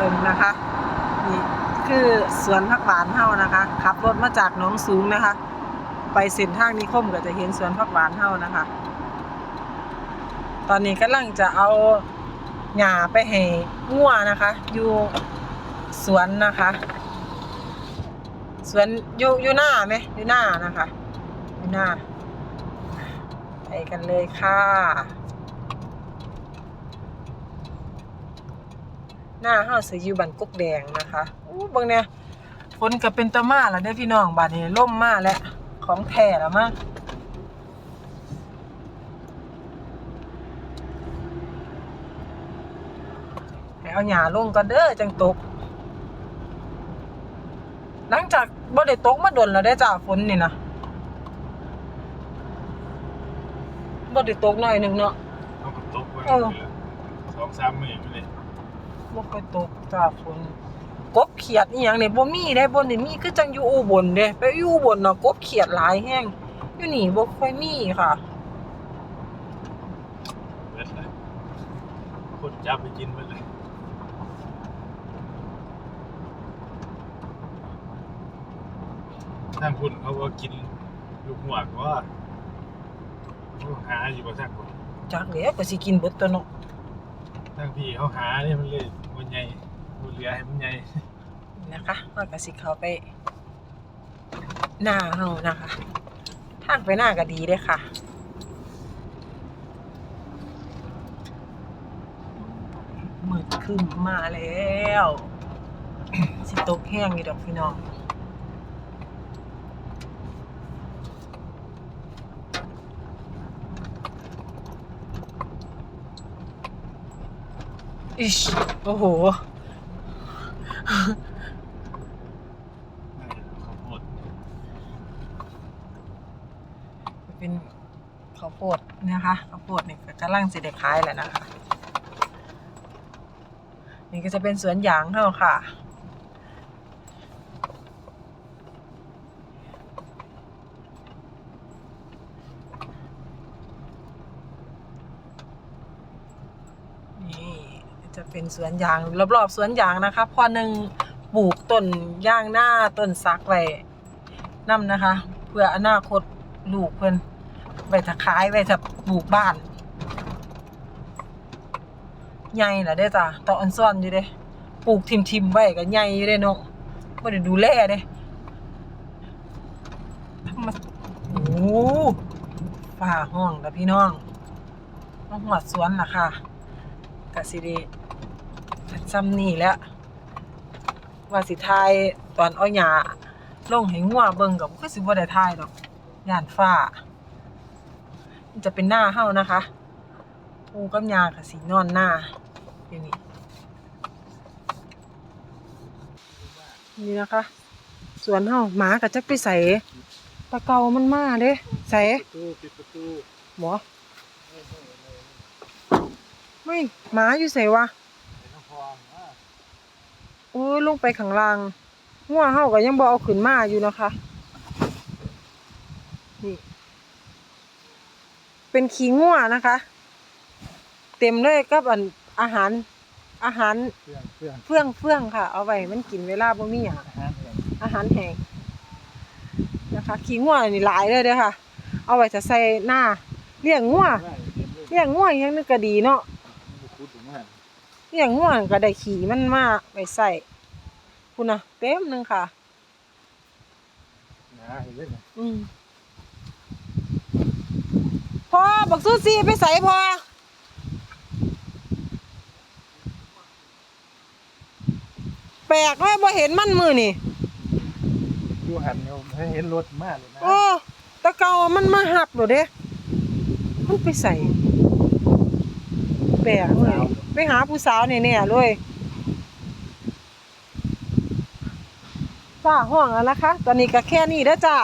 เบิ่งนะคะนี่คือสวนผักหวานเฮานะคะขับรถมาจากหนองสูงนะคะ ไปเส้นทางนิคมก็จะเห็นสวนผักหวานเฮานะคะ ตอนนี้กำลังจะเอาหญ้าไปให้งัวนะคะ อยู่สวนนะคะสวนอยู่อยู่หน้าไหมอยู่หน้านะคะอยู่หน้าไปกันเลยค่ะ หน้าเฮาสิอยู่บันกกแดงนะคะอู้เบิ่งเนี่ยฝนก็เป็นตะมาแล้วเด้อพี่น้องบัดนี้ล่มมาแล้วของแท้แล้วมั้งให้เอาหญ้าลงก่อนเด้อจังตก หลังจากบ่ได้ตกมาดนแล้วได้อจ้าฝนนี่นะบ่ได้ตกหน่อยหนึงเนาะเอากับตกไว้เออสองสามหมื่นไปเลย บ่ค่อยตกจ้าฝนกบเขียดอีหยังนี่บ่มีได้บ่ได้มีคือจังอยู่อุบลเด้ไปอยู่อุบลเนาะกบเขียดหลายแฮงอยู่นี่บ่ค่อยมีค่ะเบิดเลยคนจับไปกินเบิดเลยทางคุณเขาก็กินลูกหมวกว่าเขาหาอยู่บ่ทางคุณจักแล้วก็สิกินเบิดตัวเนาะ ทางพี่เขาหาเนี่ยมันเลยมันใหญ่มันเหลือให้มันใหญ่นะคะเฮาก็สิเขาไป หน้าเฮานะคะทางไปหน้าก็ดีเด้อค่ะมืดขึ้นมาแล้ว สิตกแห้งอยู่ดอกพี่น้อง อิชโอ้โห ข้าวโพดเป็นข้าวโพดนะคะข้าวโพดนี่ก็กำลังสิได้ขายแหละนะคะ นี่ก็จะเป็นสวนยางเท่าค่ะ นี่ จะเป็นสวนยางรอบๆสวนยางนะคะพอหนึ่งปลูกต้นย่างหน้าต้นซักไว้นํนะคะ เพื่ออนาคตลูกเพิ่นไว้ถ้าขายไว้ถ้าปลูกบ้านใหญ่ล่ะเด้จ้ะตออันซ่อนอยู่เด้ปลูกทิมๆไว้ก็ใหญ่อยู่เด้เนาะบ่ได้ดูแลเด้มาโอ้โหฟ้าห้องแล้วพี่น้องมาหอดสวนล่ะค่ะกสิไดี ซ้ำนี่แหล้วว่าสิทายตอนเอาหญ้าลงให้งัวเบิ่งก็คือสิบ่ได้ทายดอกย่านฟ้ามันจะเป็นหน้าเฮานะคะปูกับยาก็สินอนหน้าอยู่นี่นี่นะคะ สวนเฮาหมาก็จักไปใส่ตะเกามันมาเด้ใส่ประตูปิดประตูหมอไม่หมาอยู่ใส่วะ ในน้ำพองว่า โอ้ยลงไปข้างล่างงัวเฮาก็ยังบ่เอาขึ้นมาอยู่นะคะ นี่ เป็นขี้งัวนะคะ เต็มเลยกับอันอาหาร อาหารเครื่องเครื่องเฟื่องเฟื่องค่ะ เอาไว้มันกินเวลาบ่มีหยังอาหารเครื่องอาหารแห้งนะคะขี้งัวนี่หลายเลยเด้อค่ะ เอาไว้จะใส่หน้าเลี้ยงงัวได้เต็มเลย เลี้ยงงัวอหยังนึงก็ดีเนาะ มันคุดถึงมาก เลี้ยงง่วงก็ได้ขี่มันมาไปใส่พุ่นนะเต็มหนึงค่ะ นะเห็นเลยนะอืมพอบักซูซี่ไปใส่พอ แปลกเลยบ่เห็นมันมือนี่ดูหันเราให้เห็นรถมากเลยนะโอ้แตะเกามันมาหับหรอเด้ มันไปใส่ แปลกเลยไป หาผู้สาวเนี่ยๆเลยฝ้าห้องแล้วนะคะ ตอนนี้ก็แค่นี้เด้จ้า